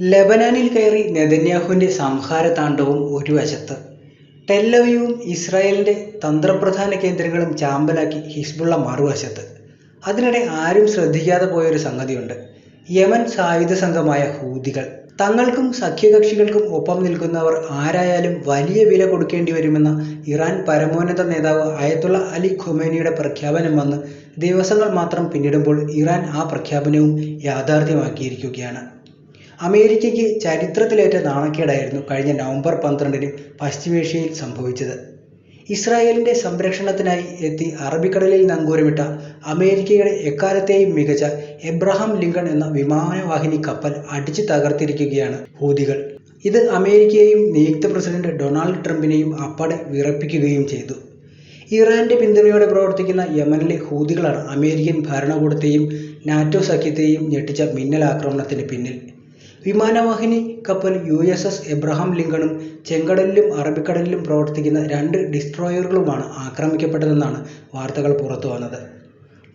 ലെബനാനിൽ കയറി നെതന്യാഹുവിന്റെ സംഹാരതാണ്ഡവും ഒരു വശത്ത്. ടെല്ലവിയും ഇസ്രായേലിന്റെ തന്ത്രപ്രധാന കേന്ദ്രങ്ങളും ചാമ്പലാക്കി ഹിസ്ബുള്ള മറുവശത്ത്. അതിനിടെ ആരും ശ്രദ്ധിക്കാതെ പോയൊരു സംഗതിയുണ്ട്. യമൻ സായുധ സംഘമായ ഹൂതികൾ. തങ്ങൾക്കും സഖ്യകക്ഷികൾക്കും ഒപ്പം നിൽക്കുന്നവർ ആരായാലും വലിയ വില കൊടുക്കേണ്ടി വരുമെന്ന ഇറാൻ പരമോന്നത നേതാവ് അയത്തുള്ള അലി ഖുമേനിയുടെ പ്രഖ്യാപനം വന്ന് ദിവസങ്ങൾ മാത്രം പിന്നിടുമ്പോൾ ഇറാൻ ആ പ്രഖ്യാപനവും യാഥാർത്ഥ്യമാക്കിയിരിക്കുകയാണ്. അമേരിക്കയ്ക്ക് ചരിത്രത്തിലേറ്റ നാണക്കേടായിരുന്നു കഴിഞ്ഞ നവംബർ പന്ത്രണ്ടിന് പശ്ചിമേഷ്യയിൽ സംഭവിച്ചത്. ഇസ്രായേലിന്റെ സംരക്ഷണത്തിനായി എത്തി അറബിക്കടലിൽ നങ്കൂരമിട്ട അമേരിക്കയുടെ എക്കാലത്തെയും മികച്ച എബ്രഹാം ലിങ്കൺ എന്ന വിമാനവാഹിനി കപ്പൽ അടിച്ചു തകർത്തിരിക്കുകയാണ് ഹൂതികൾ. ഇത് അമേരിക്കയെയും നിയുക്ത പ്രസിഡന്റ് ഡൊണാൾഡ് ട്രംപിനെയും അപ്പാടെ വിറപ്പിക്കുകയും ചെയ്തു. ഇറാന്റെ പിന്തുണയോടെ പ്രവർത്തിക്കുന്ന യമനിലെ ഹൂതികളാണ് അമേരിക്കൻ ഭരണകൂടത്തെയും നാറ്റോ സഖ്യത്തെയും ഞെട്ടിച്ച മിന്നലാക്രമണത്തിന് പിന്നിൽ. വിമാനവാഹിനി കപ്പൽ യു എസ് എസ് എബ്രഹാം ലിങ്കണും ചെങ്കടലിലും അറബിക്കടലിലും പ്രവർത്തിക്കുന്ന രണ്ട് ഡിസ്ട്രോയറുകളുമാണ് ആക്രമിക്കപ്പെട്ടതെന്നാണ് വാർത്തകൾ പുറത്തു വന്നത്.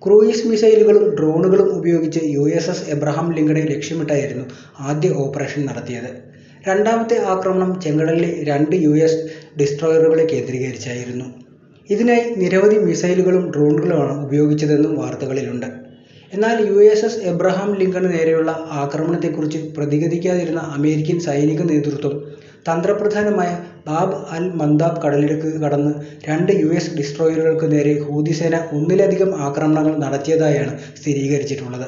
ക്രൂയിസ് മിസൈലുകളും ഡ്രോണുകളും ഉപയോഗിച്ച് യു എസ് എസ് എബ്രഹാം ലിങ്കണെ ലക്ഷ്യമിട്ടായിരുന്നു ആദ്യ ഓപ്പറേഷൻ നടത്തിയത്. രണ്ടാമത്തെ ആക്രമണം ചെങ്കടലിലെ രണ്ട് യു എസ് ഡിസ്ട്രോയറുകളെ കേന്ദ്രീകരിച്ചായിരുന്നു. ഇതിനായി നിരവധി മിസൈലുകളും ഡ്രോണുകളുമാണ് ഉപയോഗിച്ചതെന്നും വാർത്തകളിലുണ്ട്. എന്നാൽ യു എസ് എസ് എബ്രഹാം ലിങ്കണ് നേരെയുള്ള ആക്രമണത്തെക്കുറിച്ച് പ്രതികരിക്കാതിരുന്ന അമേരിക്കൻ സൈനിക നേതൃത്വം തന്ത്രപ്രധാനമായ ബാബ് അൽ മന്ദാബ് കടലിടുക്ക് കടന്ന് രണ്ട് യു എസ് ഡിസ്ട്രോയറുകൾക്ക് നേരെ ഹൂതിസേന ഒന്നിലധികം ആക്രമണങ്ങൾ നടത്തിയതായാണ് സ്ഥിരീകരിച്ചിട്ടുള്ളത്.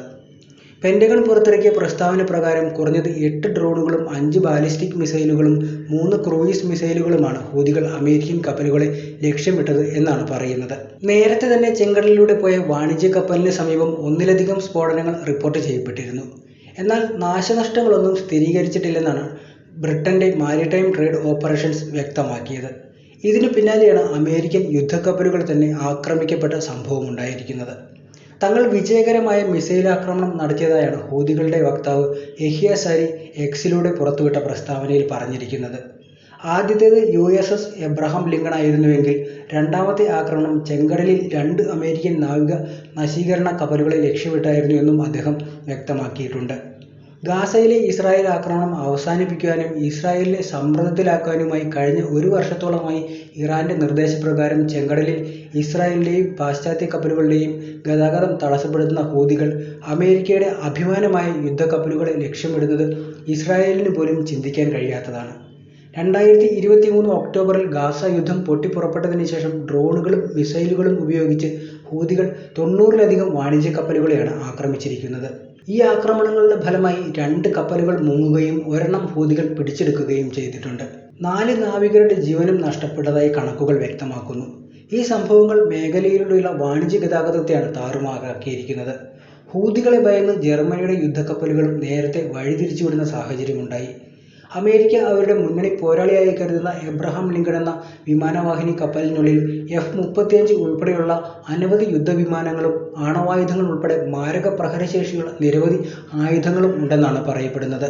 പെന്റഗൺ പുറത്തിറക്കിയ പ്രസ്താവന പ്രകാരം കുറഞ്ഞത് എട്ട് ഡ്രോണുകളും അഞ്ച് ബാലിസ്റ്റിക് മിസൈലുകളും മൂന്ന് ക്രൂയിസ് മിസൈലുകളുമാണ് ഹൂതികൾ അമേരിക്കൻ കപ്പലുകളെ ലക്ഷ്യമിട്ടത് എന്നാണ് പറയുന്നത്. നേരത്തെ തന്നെ ചെങ്കടലിലൂടെ പോയ വാണിജ്യ കപ്പലിന് സമീപം ഒന്നിലധികം സ്ഫോടനങ്ങൾ റിപ്പോർട്ട് ചെയ്യപ്പെട്ടിരുന്നു. എന്നാൽ നാശനഷ്ടങ്ങളൊന്നും സ്ഥിരീകരിച്ചിട്ടില്ലെന്നാണ് ബ്രിട്ടന്റെ മാരിടൈം ട്രേഡ് ഓപ്പറേഷൻസ് വ്യക്തമാക്കിയത്. ഇതിനു പിന്നാലെയാണ് അമേരിക്കൻ യുദ്ധക്കപ്പലുകൾ തന്നെ ആക്രമിക്കപ്പെട്ട സംഭവം ഉണ്ടായിരിക്കുന്നത് തങ്ങൾ വിജയകരമായ മിസൈൽ ആക്രമണം നടത്തിയതായാണ് ഹൂതികളുടെ വക്താവ് എഹിയ സരി എക്സിലൂടെ പുറത്തുവിട്ട പ്രസ്താവനയിൽ പറഞ്ഞിരിക്കുന്നത്. ആദ്യത്തേത് U S S Abraham Lincoln ആയിരുന്നുവെങ്കിൽ രണ്ടാമത്തെ ആക്രമണം ചെങ്കടലിൽ രണ്ട് അമേരിക്കൻ നാവിക നശീകരണ കപ്പലുകളെ ലക്ഷ്യമിട്ടായിരുന്നു എന്നും അദ്ദേഹം വ്യക്തമാക്കിയിട്ടുണ്ട്. ഗാസയിലെ ഇസ്രായേൽ ആക്രമണം അവസാനിപ്പിക്കുവാനും ഇസ്രായേലിനെ സമ്മർദ്ദത്തിലാക്കാനുമായി കഴിഞ്ഞ ഒരു വർഷത്തോളമായി ഇറാന്റെ നിർദ്ദേശപ്രകാരം ചെങ്കടലിൽ ഇസ്രായേലിന്റെയും പാശ്ചാത്യ കപ്പലുകളുടെയും ഗതാഗതം തടസ്സപ്പെടുത്തുന്ന ഹൂതികൾ അമേരിക്കയുടെ അഭിമാനമായ യുദ്ധക്കപ്പലുകളെ ലക്ഷ്യമിടുന്നത് ഇസ്രായേലിന് പോലും ചിന്തിക്കാൻ കഴിയാത്തതാണ്. രണ്ടായിരത്തി ഇരുപത്തി മൂന്ന് ഒക്ടോബറിൽ ഗാസ യുദ്ധം പൊട്ടിപ്പുറപ്പെട്ടതിന് ശേഷം ഡ്രോണുകളും മിസൈലുകളും ഉപയോഗിച്ച് ഹൂതികൾ തൊണ്ണൂറിലധികം വാണിജ്യ കപ്പലുകളെയാണ് ആക്രമിച്ചിരിക്കുന്നത്. ഈ ആക്രമണങ്ങളുടെ ഫലമായി രണ്ട് കപ്പലുകൾ മുങ്ങുകയും ഒരെണ്ണം ഹൂതികൾ പിടിച്ചെടുക്കുകയും ചെയ്തിട്ടുണ്ട്. നാല് നാവികരുടെ ജീവനും നഷ്ടപ്പെട്ടതായി കണക്കുകൾ വ്യക്തമാക്കുന്നു. ഈ സംഭവങ്ങൾ മേഖലയിലൂടെയുള്ള വാണിജ്യ ഗതാഗതത്തെയാണ് താറുമാറാക്കിയിരിക്കുന്നത്. ഹൂതികളെ ഭയന്ന് ജർമ്മനിയുടെ യുദ്ധക്കപ്പലുകളും നേരത്തെ വഴിതിരിച്ചുവിടുന്ന സാഹചര്യമുണ്ടായി. അമേരിക്ക അവരുടെ മുന്നണി പോരാളിയായി കരുതുന്ന എബ്രഹാം ലിങ്കൺ എന്ന വിമാനവാഹിനി കപ്പലിനുള്ളിൽ എഫ് മുപ്പത്തിയഞ്ച് ഉൾപ്പെടെയുള്ള അനവധി യുദ്ധവിമാനങ്ങളും ആണവായുധങ്ങൾ ഉൾപ്പെടെ മാരക പ്രഹരശേഷിയുള്ള നിരവധി ആയുധങ്ങളും ഉണ്ടെന്നാണ് പറയപ്പെടുന്നത്.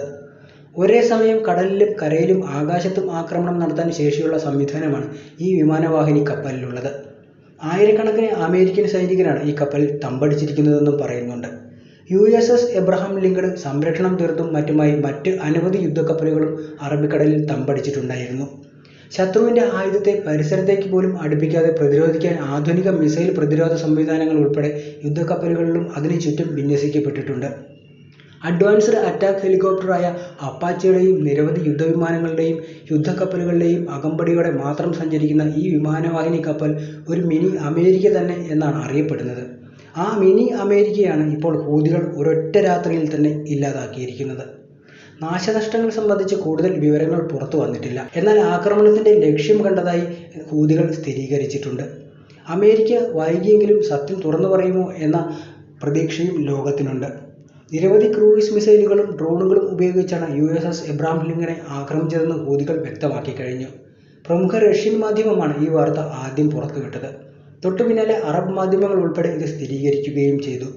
ഒരേ സമയം കടലിലും കരയിലും ആകാശത്തും ആക്രമണം നടത്താൻ ശേഷിയുള്ള സംവിധാനമാണ് ഈ വിമാനവാഹിനി കപ്പലിലുള്ളത്. ആയിരക്കണക്കിന് അമേരിക്കൻ സൈനികരാണ് ഈ കപ്പലിൽ തമ്പടിച്ചിരിക്കുന്നതെന്നും പറയുന്നുണ്ട്. U S S Abraham Lincoln സംരക്ഷണം തീർത്തും മറ്റുമായി മറ്റ് അനവധി യുദ്ധക്കപ്പലുകളും അറബിക്കടലിൽ തമ്പടിച്ചിട്ടുണ്ടായിരുന്നു. ശത്രുവിന്റെ ആയുധത്തെ പരിസരത്തേക്ക് പോലും അടുപ്പിക്കാതെ പ്രതിരോധിക്കാൻ ആധുനിക മിസൈൽ പ്രതിരോധ സംവിധാനങ്ങൾ ഉൾപ്പെടെ യുദ്ധക്കപ്പലുകളിലും അതിനു ചുറ്റും വിന്യസിക്കപ്പെട്ടിട്ടുണ്ട്. അഡ്വാൻസ്ഡ് അറ്റാക്ക് ഹെലികോപ്റ്ററായ അപ്പാച്ചയുടെയും നിരവധി യുദ്ധവിമാനങ്ങളുടെയും യുദ്ധക്കപ്പലുകളുടെയും അകമ്പടിയോടെ മാത്രം സഞ്ചരിക്കുന്ന ഈ വിമാനവാഹിനി കപ്പൽ ഒരു മിനി അമേരിക്ക തന്നെ എന്നാണ് അറിയപ്പെടുന്നത്. ആ മിനി അമേരിക്കയാണ് ഇപ്പോൾ ഹൂതികൾ ഒരൊറ്റ രാത്രിയിൽ തന്നെ ഇല്ലാതാക്കിയിരിക്കുന്നത്. നാശനഷ്ടങ്ങൾ സംബന്ധിച്ച് കൂടുതൽ വിവരങ്ങൾ പുറത്തു വന്നിട്ടില്ല. എന്നാൽ ആക്രമണത്തിന്റെ ലക്ഷ്യം കണ്ടതായി ഹൂതികൾ സ്ഥിരീകരിച്ചിട്ടുണ്ട്. അമേരിക്ക വൈകിയെങ്കിലും സത്യം തുറന്നു പറയുമോ എന്ന പ്രതീക്ഷയും ലോകത്തിനുണ്ട്. നിരവധി ക്രൂയിസ് മിസൈലുകളും ഡ്രോണുകളും ഉപയോഗിച്ചാണ് യു എസ് എസ് എബ്രാം ലിങ്കനെ ആക്രമിച്ചതെന്ന് ഹൂതികൾ വ്യക്തമാക്കി കഴിഞ്ഞു. പ്രമുഖ റഷ്യൻ മാധ്യമമാണ് ഈ വാർത്ത ആദ്യം പുറത്തുവിട്ടത്. തൊട്ടു പിന്നാലെ അറബ് മാധ്യമങ്ങൾ ഉൾപ്പെടെ ഇത് സ്ഥിരീകരിക്കുകയും ചെയ്തു.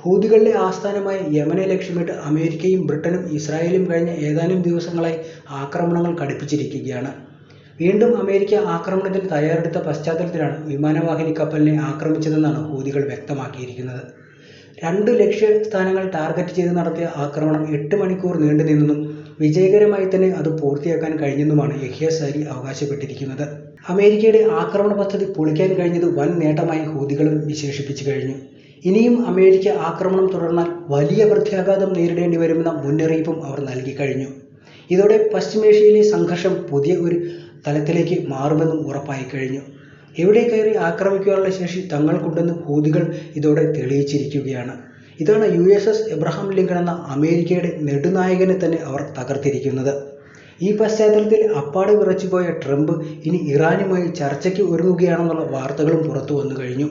ഹൂതികളുടെ ആസ്ഥാനമായ യമനെ ലക്ഷ്യമിട്ട് അമേരിക്കയും ബ്രിട്ടനും ഇസ്രായേലും കഴിഞ്ഞ ഏതാനും ദിവസങ്ങളായി ആക്രമണങ്ങൾ കടുപ്പിച്ചിരിക്കുകയാണ് വീണ്ടും അമേരിക്ക ആക്രമണത്തിന് തയ്യാറെടുത്ത പശ്ചാത്തലത്തിലാണ് വിമാനവാഹിനി കപ്പലിനെ ആക്രമിച്ചതെന്നാണ് ഹൂതികൾ വ്യക്തമാക്കിയിരിക്കുന്നത്. രണ്ട് ലക്ഷ്യസ്ഥാനങ്ങൾ ടാർഗറ്റ് ചെയ്ത് നടത്തിയ ആക്രമണം എട്ട് മണിക്കൂർ നീണ്ടുനിന്നെന്നും വിജയകരമായി തന്നെ അത് പൂർത്തിയാക്കാൻ കഴിഞ്ഞെന്നുമാണ് യഹ്യ സാരി അവകാശപ്പെട്ടിരിക്കുന്നത്. അമേരിക്കയുടെ ആക്രമണ പദ്ധതി പൊളിക്കാൻ കഴിഞ്ഞത് വൻ നേട്ടമായി ഹൂതികളും വിശേഷിപ്പിച്ചു കഴിഞ്ഞു. ഇനിയും അമേരിക്ക ആക്രമണം തുടർന്നാൽ വലിയ പ്രത്യാഘാതം നേരിടേണ്ടി വരുമെന്ന മുന്നറിയിപ്പും അവർ നൽകി കഴിഞ്ഞു. ഇതോടെ പശ്ചിമേഷ്യയിലെ സംഘർഷം പുതിയ ഒരു തലത്തിലേക്ക് മാറുമെന്നും ഉറപ്പായി കഴിഞ്ഞു. എവിടെ കയറി ആക്രമിക്കുവാനുള്ള ശേഷി തങ്ങൾക്കുണ്ടെന്ന് ഹൂതികൾ ഇതോടെ തെളിയിച്ചിരിക്കുകയാണ്. ഇതാണ് U S S Abraham Lincoln എന്ന അമേരിക്കയുടെ നെടുനായകനെ തന്നെ അവർ തകർത്തിരിക്കുന്നത്. ഈ പശ്ചാത്തലത്തിൽ അപ്പാടെ വിറച്ചുപോയ ട്രംപ് ഇനി ഇറാനുമായി ചർച്ചയ്ക്ക് ഒരുങ്ങുകയാണെന്നുള്ള വാർത്തകളും പുറത്തു വന്നു കഴിഞ്ഞു.